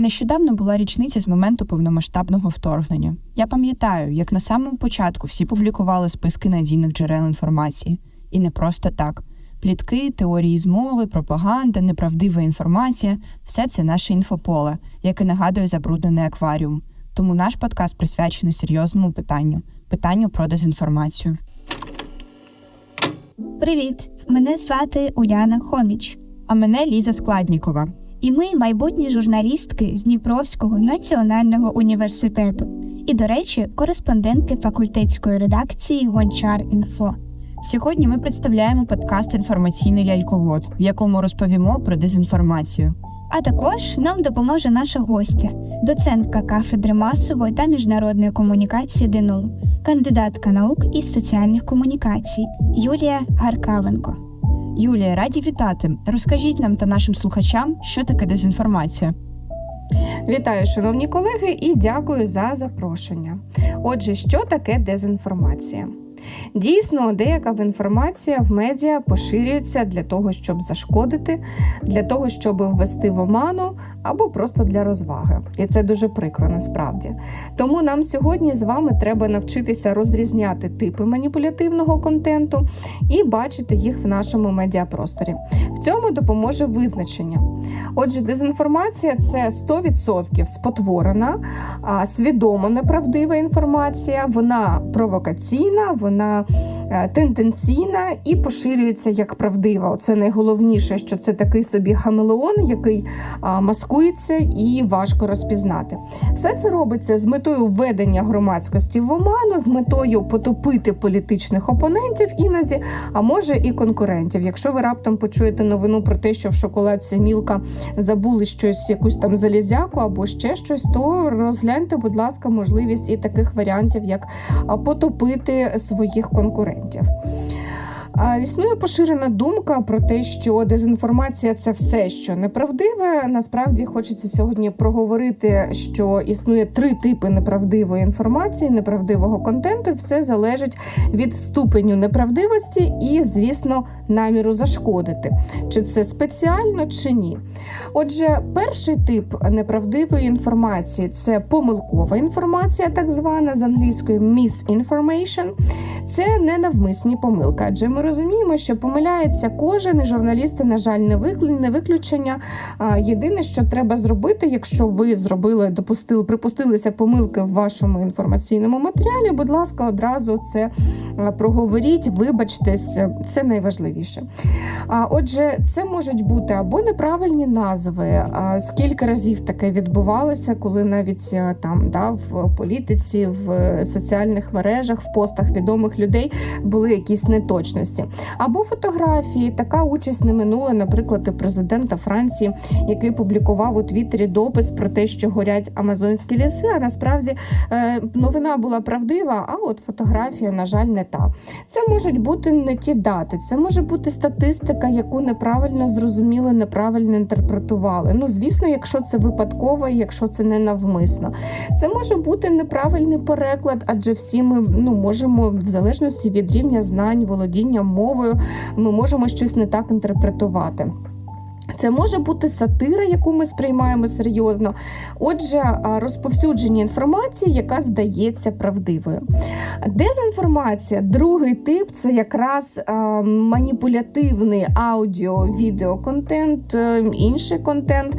Нещодавно була річниця з моменту повномасштабного вторгнення. Я пам'ятаю, як на самому початку всі публікували списки надійних джерел інформації. І не просто так. Плітки, теорії змови, пропаганда, неправдива інформація все це наше інфополе, яке нагадує забруднений акваріум. Тому наш подкаст присвячений серйозному питанню питанню про дезінформацію. Привіт! Мене звати Уляна Хоміч, А мене Ліза Складнікова. І ми майбутні журналістки з Дніпровського національного університету. І, до речі, кореспондентки факультетської редакції Гончар Інфо. Сьогодні ми представляємо подкаст Інформаційний ляльковод, в якому розповімо про дезінформацію. А також нам допоможе наша гостя, доцентка кафедри масової та міжнародної комунікації ДНУ, кандидатка наук із соціальних комунікацій Юлія Гаркавенко. Юлія, раді вітати. Розкажіть нам та нашим слухачам, що таке дезінформація. Вітаю, шановні колеги, і дякую за запрошення. Отже, що таке дезінформація? Дійсно, деяка інформація в медіа поширюється для того, щоб зашкодити, для того, щоб ввести в оману або просто для розваги. І це дуже прикро насправді. Тому нам сьогодні з вами треба навчитися розрізняти типи маніпулятивного контенту і бачити їх в нашому медіапросторі. В цьому допоможе визначення. Отже, дезінформація це 100% спотворена, свідомо неправдива інформація, вона провокаційна, вона е, тенденційна і поширюється як правдива. Це найголовніше, що це такий собі хамелеон, який маскується і важко розпізнати. Все це робиться з метою введення громадськості в оману, з метою потопити політичних опонентів іноді, а може і конкурентів. Якщо ви раптом почуєте новину про те, що в шоколадці мілка забули щось, якусь там залізяку або ще щось, то розгляньте, будь ласка, можливість і таких варіантів, як потопити своїх конкурентів. Існує поширена думка про те, що дезінформація це все, що неправдиве. Насправді хочеться сьогодні проговорити, що існує три типи неправдивої інформації, неправдивого контенту. Все залежить від ступеню неправдивості і, звісно, наміру зашкодити, чи це спеціально, чи ні. Отже, перший тип неправдивої інформації це помилкова інформація, так звана з англійської misinformation. Це ненавмисні помилки, адже ми розуміємо, що помиляється кожен, і журналісти, на жаль, не не виключення. Єдине, що треба зробити, якщо ви зробили, допустили, припустилися помилки в вашому інформаційному матеріалі, будь ласка, одразу це проговоріть, вибачтесь, це найважливіше. А, Отже, це можуть бути або неправильні назви. Скільки разів таке відбувалося, коли навіть там да, в політиці, в соціальних мережах, в постах відомих людей були якісь неточності. Або фотографії. Така участь не минула, наприклад, і президента Франції, який публікував у Твіттері допис про те, що горять амазонські ліси. А насправді е, новина була правдива, а от фотографія, на жаль, не та. Це можуть бути не ті дати, це може бути статистика, яку неправильно зрозуміли, неправильно інтерпретували. Ну, звісно, якщо це випадково, якщо це не навмисно. Це може бути неправильний переклад, адже всі ми ну, можемо, в залежності від рівня знань, володіння мовою, ми можемо щось не так інтерпретувати. Це може бути сатира, яку ми сприймаємо серйозно. Отже, розповсюдження інформації, яка здається правдивою. Дезінформація, другий тип це якраз маніпулятивний аудіо-відеоконтент, е, інший контент,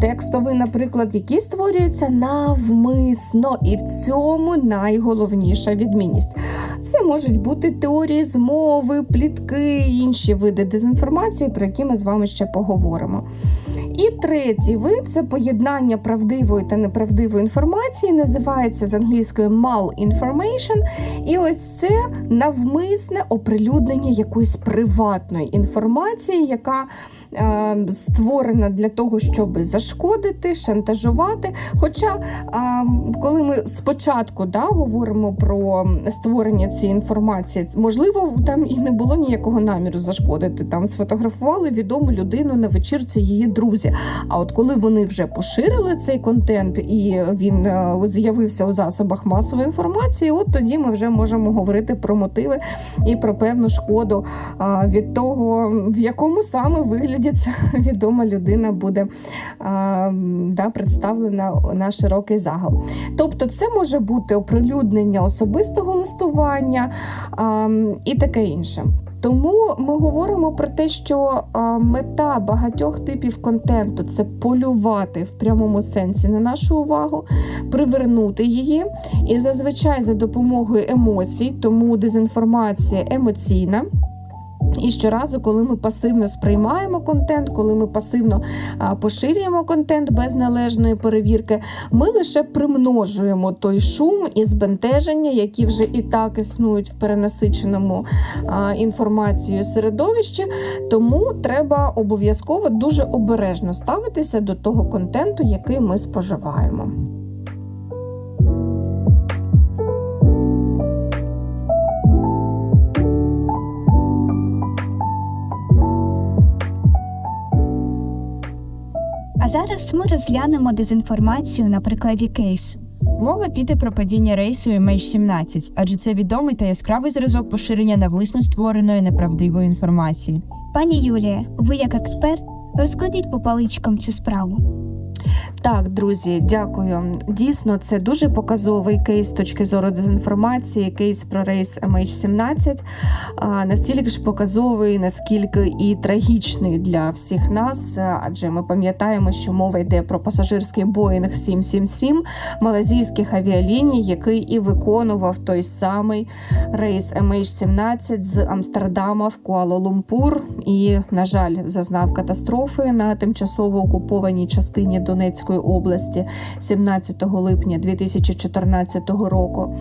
текстовий, наприклад, який створюється навмисно, і в цьому найголовніша відмінність. Це можуть бути теорії змови, плітки, інші види дезінформації, про які ми з вами ще поговоримо. І третій вид це поєднання правдивої та неправдивої інформації, називається з англійської malinformation. І ось це навмисне оприлюднення якоїсь приватної інформації, яка створена для того, щоб зашкодити, шантажувати. Хоча, е, коли ми спочатку да, говоримо про створення цієї інформації, можливо, там і не було ніякого наміру зашкодити. Там сфотографували відому людину на вечірці її друзі. А от коли вони вже поширили цей контент і він е, з'явився у засобах масової інформації, от тоді ми вже можемо говорити про мотиви і про певну шкоду від того, в якому саме вигляді ця відома людина буде а, да, представлена на широкий загал. Тобто, це може бути оприлюднення особистого листування а, і таке інше. Тому ми говоримо про те, що мета багатьох типів контенту це полювати в прямому сенсі на нашу увагу, привернути її, і зазвичай за допомогою емоцій, тому дезінформація емоційна. І щоразу, коли ми пасивно сприймаємо контент, коли ми пасивно поширюємо контент без належної перевірки, ми лише примножуємо той шум і збентеження, які вже і так існують в перенасиченому інформацією середовищі. Тому треба обов'язково дуже обережно ставитися до того контенту, який ми споживаємо. А зараз ми розглянемо дезінформацію на прикладі кейсу. Мова піде про падіння рейсу MH17, адже це відомий та яскравий зразок поширення навмисно створеної неправдивої інформації. Пані Юлія, ви як експерт, розкладіть по паличкам цю справу. Так, друзі, дякую. Дійсно, це дуже показовий кейс з точки зору дезінформації, кейс про рейс MH17. А, Настільки ж показовий, наскільки і трагічний для всіх нас, адже ми пам'ятаємо, що мова йде про пасажирський Boeing 777 малазійських авіаліній, який і виконував той самий рейс MH17 з Амстердама в Куала-Лумпур. І, на жаль, зазнав катастрофи на тимчасово окупованій частині Донецької області 17 липня 2014 року.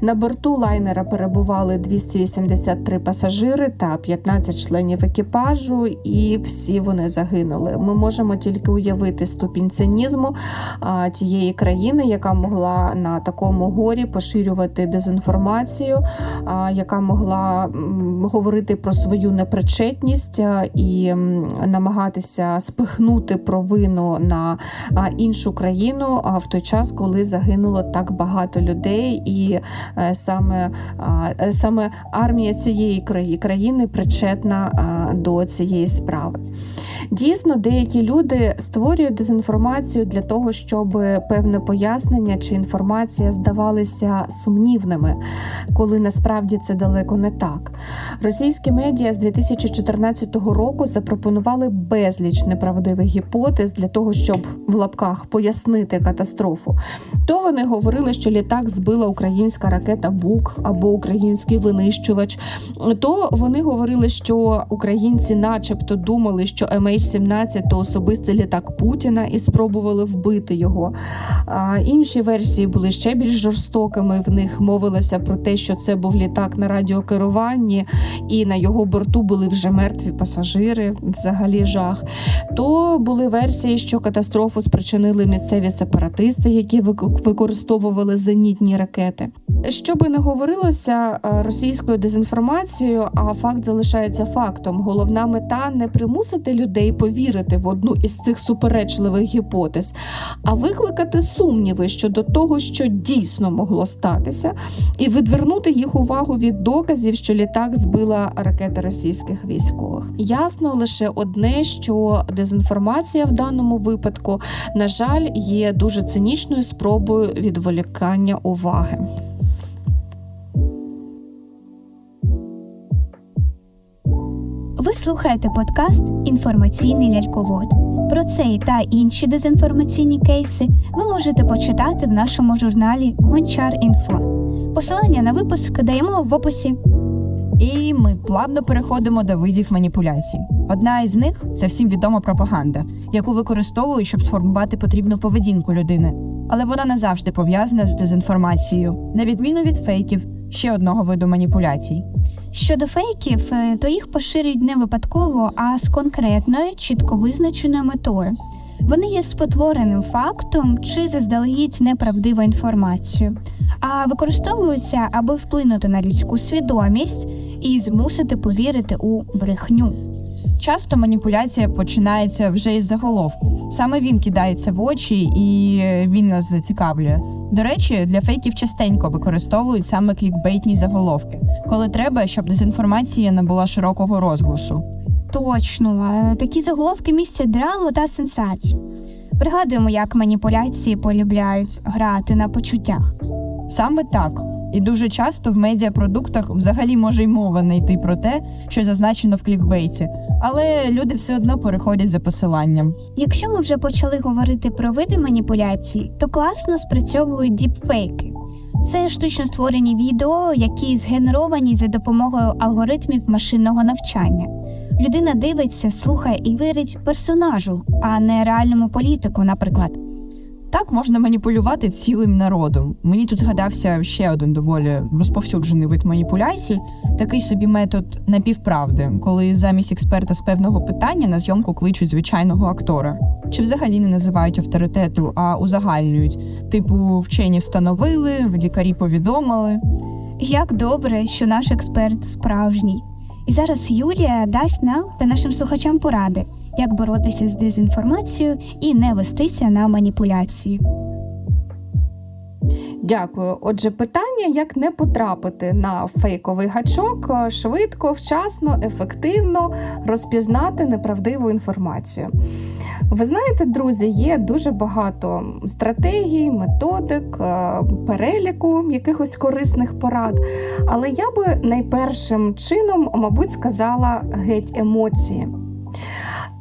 На борту лайнера перебували 283 пасажири та 15 членів екіпажу, і всі вони загинули. Ми можемо тільки уявити ступінь цинізму тієї країни, яка могла на такому горі поширювати дезінформацію, яка могла говорити про свою непричетність і намагатися спихнути провину на іншу країну в той час, коли загинуло так багато людей і саме, е, саме армія цієї краї- країни причетна до цієї справи. Дійсно, деякі люди створюють дезінформацію для того, щоб певне пояснення чи інформація здавалися сумнівними, коли насправді це далеко не так. Російські медіа з 2014 року запропонували безліч неправдивих гіпотез для того, щоб в лапках пояснити катастрофу. То вони говорили, що літак збила українська ракета Бук або український винищувач. То вони говорили, що українці, начебто, думали, що MH17 то особистий літак Путіна і спробували вбити його. Інші версії були ще більш жорстокими. В них мовилося про те, що це був літак на радіокеруванні, і на його борту були вже мертві пасажири. Взагалі жах. То були версії, що катастрофу спричинили місцеві сепаратисти, які використовували зенітні ракети. Що би не говорилося е, російською дезінформацією, а факт залишається фактом. Головна мета не примусити людей повірити в одну із цих суперечливих гіпотез, а викликати сумніви щодо того, що дійсно могло статися, і відвернути їх увагу від доказів, що літак збила ракета російських військових. Ясно лише одне, що дезінформація в даному випадку, на жаль, є дуже цинічною спробою відволікання уваги. Слухаєте подкаст Інформаційний ляльковод. Про цей та інші дезінформаційні кейси ви можете почитати в нашому журналі Гончар Інфо. Посилання на випуск даємо в описі. І ми плавно переходимо до видів маніпуляцій. Одна із них це всім відома пропаганда, яку використовують, щоб сформувати потрібну поведінку людини. Але вона не завжди пов'язана з дезінформацією, на відміну від фейків, ще одного виду маніпуляцій. Щодо фейків, е, то їх поширюють не випадково, а з конкретною, чітко визначеною метою. Вони є спотвореним фактом чи заздалегідь неправдивою інформацією, а використовуються, аби вплинути на людську свідомість і змусити повірити у брехню. Часто маніпуляція починається вже із заголовку. Саме він кидається в очі і він нас зацікавлює. До речі, для фейків частенько використовують саме клікбейтні заголовки, коли треба, щоб дезінформація набула широкого розголосу. Точно, е, такі заголовки містять драму та сенсацію. Пригадуємо, як маніпуляції полюбляють грати на почуттях. Саме так. І дуже часто в медіапродуктах взагалі може й мова не йти про те, що зазначено в клікбейті, але люди все одно переходять за посиланням. Якщо ми вже почали говорити про види маніпуляцій, то класно спрацьовують діпфейки. Це штучно створені відео, які згенеровані за допомогою алгоритмів машинного навчання. Людина дивиться, слухає і вірить персонажу, а не реальному політику, наприклад. Так можна маніпулювати цілим народом. Мені тут згадався ще один доволі розповсюджений вид маніпуляцій, такий собі метод напівправди, коли замість експерта з певного питання на зйомку кличуть звичайного актора. Чи взагалі не називають авторитету, а узагальнюють. Типу, вчені встановили, лікарі повідомили. Як добре, що наш експерт справжній. І зараз Юлія дасть нам та нашим слухачам поради, як боротися з дезінформацією і не вестися на маніпуляції. Дякую. Отже, питання: як не потрапити на фейковий гачок е, швидко, вчасно, ефективно розпізнати неправдиву інформацію. Ви знаєте, друзі, є дуже багато стратегій, методик, е, переліку якихось корисних порад. Але я би найпершим чином, мабуть, сказала геть емоції.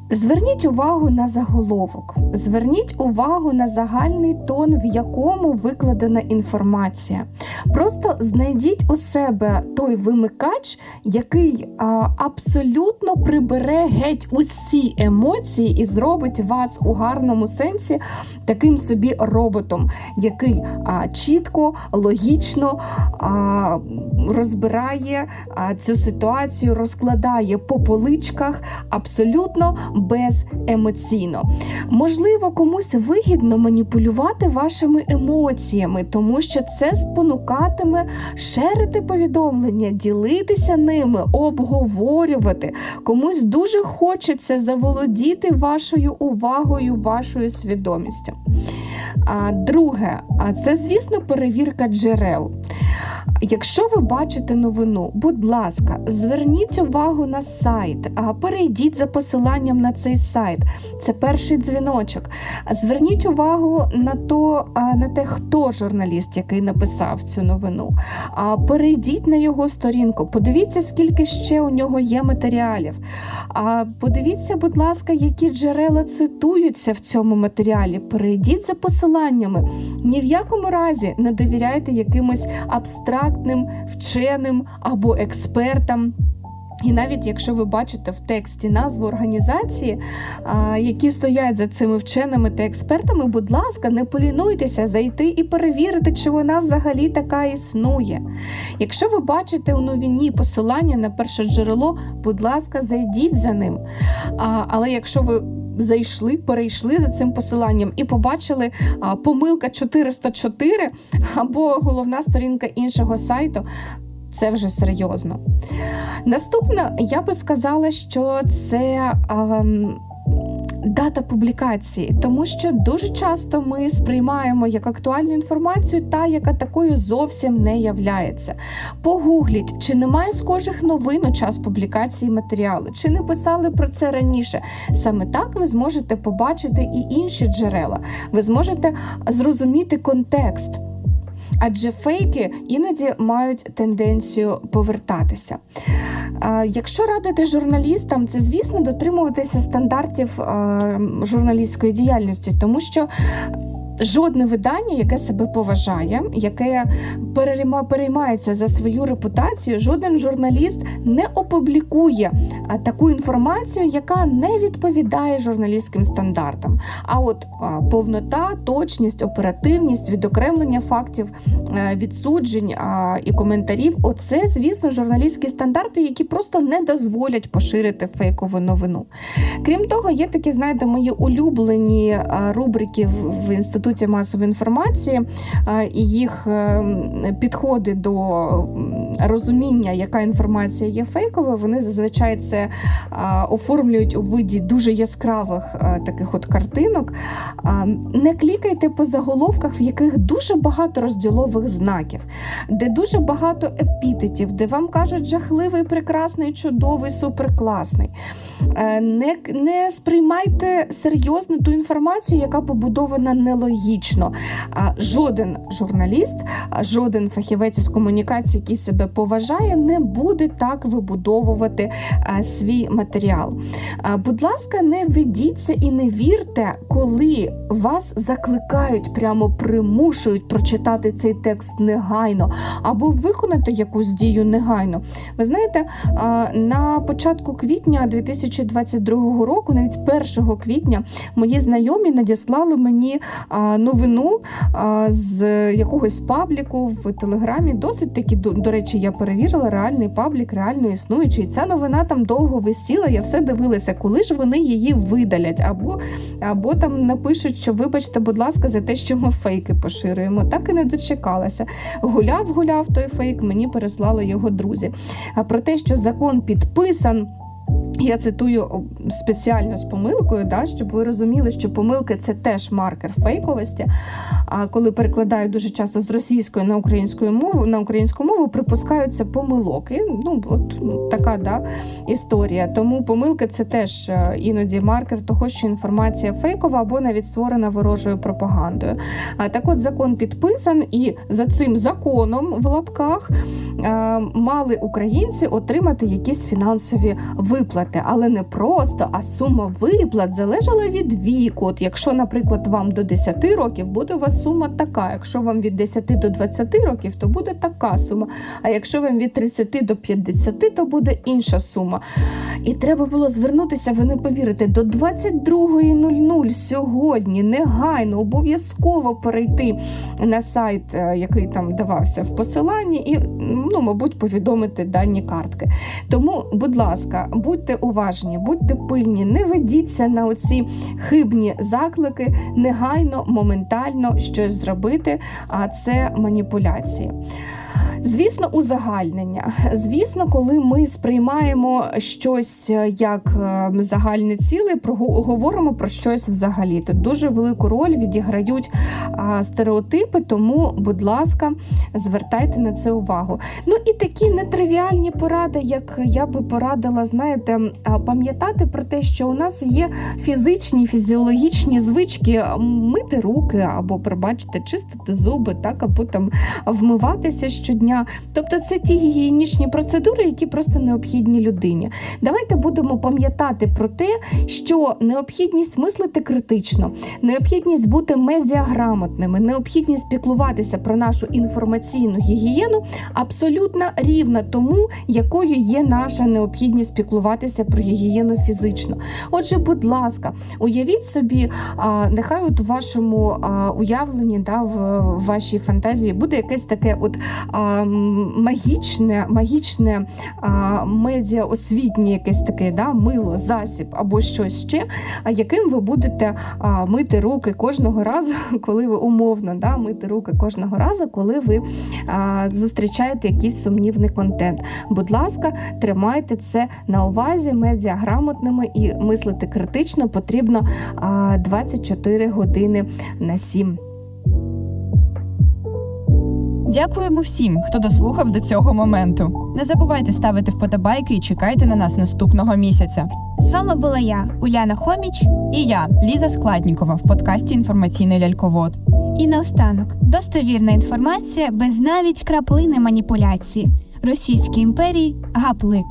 Зверніть увагу на заголовок, зверніть увагу на загальний тон, в якому викладена інформація. Просто знайдіть у себе той вимикач, який а, абсолютно прибере геть усі емоції і зробить вас у гарному сенсі таким собі роботом, який а, чітко, логічно а, розбирає а, цю ситуацію, розкладає по поличках абсолютно беземоційно. Можливо, комусь вигідно маніпулювати вашими емоціями, тому що це спонукатиме шерити повідомлення, ділитися ними, обговорювати. Комусь дуже хочеться заволодіти вашою увагою, вашою свідомістю. А друге, а це, звісно, перевірка джерел. Якщо ви бачите новину, будь ласка, зверніть увагу на сайт, перейдіть за посиланням на цей сайт. Це перший дзвіночок. Зверніть увагу на то, на те, хто журналіст, який написав цю новину. Перейдіть на його сторінку, подивіться, скільки ще у нього є матеріалів. Подивіться, будь ласка, які джерела цитуються в цьому матеріалі. Перейдіть за посиланнями. Ні в якому разі не довіряйте якимось абстрактним вченим або експертам. І навіть якщо ви бачите в тексті назву організації, які стоять за цими вченими та експертами, будь ласка, не полінуйтеся зайти і перевірити, чи вона взагалі така існує. Якщо ви бачите у новині посилання на перше джерело, будь ласка, зайдіть за ним. Але якщо ви Зайшли, перейшли за цим посиланням і побачили помилка 404 або головна сторінка іншого сайту. Це вже серйозно. Наступне, я би сказала, що це ем, дата публікації, тому що дуже часто ми сприймаємо як актуальну інформацію, та яка такою зовсім не являється. Погугліть, чи немає схожих новин у час публікації матеріалу, чи не писали про це раніше. Саме так ви зможете побачити і інші джерела. Ви зможете зрозуміти контекст. Адже фейки іноді мають тенденцію повертатися. Якщо радити журналістам, це звісно дотримуватися стандартів журналістської діяльності, тому що. Жодне видання, яке себе поважає, яке перейма- переймається за свою репутацію, жоден журналіст не опублікує таку інформацію, яка не відповідає журналістським стандартам. А от повнота, точність, оперативність, відокремлення фактів, е, відсуджень і коментарів оце, звісно, журналістські стандарти, які просто не дозволять поширити фейкову новину. Крім того, є такі, знаєте, мої улюблені рубрики в інституті інституті масової інформації е, і їх е, підходи до розуміння, яка інформація є фейковою, вони зазвичай це е, оформлюють у виді дуже яскравих таких от картинок. Не клікайте по заголовках, в яких дуже багато розділових знаків, де дуже багато епітетів, де вам кажуть жахливий, прекрасний, чудовий, суперкласний. Не, не сприймайте серйозно ту інформацію, яка побудована нелогічно. А Жоден журналіст, жоден фахівець із комунікації, який себе поважає, не буде так вибудовувати свій матеріал. Будь ласка, не ведіться і не вірте, коли вас закликають, прямо примушують прочитати цей текст негайно або виконати якусь дію негайно. Ви знаєте, на початку квітня 2022 року, навіть 1 квітня, мої знайомі надіслали мені новину з якогось пабліку в телеграмі. Досить таки, до, речі, я перевірила реальний паблік, реально існуючий. Ця новина там довго висіла. Я все дивилася, коли ж вони її видалять, або, або там напишуть, що вибачте, будь ласка, за те, що ми фейки поширюємо. Так і не дочекалася. Гуляв, гуляв той фейк, мені переслали його друзі. А про те, що закон підписан. Я цитую спеціально з помилкою, да, щоб ви розуміли, що помилки це теж маркер фейковості. А коли перекладають дуже часто з російської на українську мову, на українську мову припускаються помилок. І, ну, от ну, така да, історія. Тому помилки це теж е, іноді маркер того, що інформація фейкова або навіть створена ворожою пропагандою. А так от закон підписан, і за цим законом в лапках е, мали українці отримати якісь фінансові виплати, але не просто, а сума виплат залежала від віку. От якщо, наприклад, вам до 10 років буде у вас сума така. Якщо вам від 10 до 20 років, то буде така сума. А якщо вам від 30 до 50, то буде інша сума. І треба було звернутися, ви не повірите, до 22.00 сьогодні негайно обов'язково перейти на сайт, е, який там давався в посиланні, і ну, мабуть, повідомити дані картки. Тому, будь ласка, будьте уважні, будьте пильні, не ведіться на оці хибні заклики, негайно, моментально щось зробити, а це маніпуляції. Звісно, узагальнення. Звісно, коли ми сприймаємо щось е, як е, загальне ціле, говоримо про щось взагалі. Тут дуже велику роль відіграють стереотипи, тому, будь ласка, звертайте на це увагу. Ну і такі нетривіальні поради, як я би порадила, знаєте, пам'ятати про те, що у нас є фізичні, фізіологічні звички мити руки або, пробачте, чистити зуби, так, або там вмиватися щодня. Тобто це ті гігієнічні процедури, які просто необхідні людині. Давайте будемо пам'ятати про те, що необхідність мислити критично, необхідність бути медіаграмотними, необхідність піклуватися про нашу інформаційну гігієну абсолютно рівна тому, якою є наша необхідність піклуватися про гігієну фізично. Отже, будь ласка, уявіть собі, нехай от у вашому уявленні, да, в, вашій фантазії буде якесь таке от магічне, магічне медіаосвітнє якесь таке да, мило, засіб або щось ще, яким ви будете мити руки кожного разу, коли ви умовно да, мити руки кожного разу, коли ви зустрічаєте якийсь сумнівний контент. Будь ласка, тримайте це на увазі, медіаграмотними і мислити критично потрібно а, 24 години на 7. Дякуємо всім, хто дослухав до цього моменту. Не забувайте ставити вподобайки і чекайте на нас наступного місяця. З вами була я, Уляна Хоміч. І я, Ліза Складнікова, в подкасті Інформаційний ляльковод. І наостанок достовірна інформація без навіть краплини маніпуляції. Російській імперії гаплик.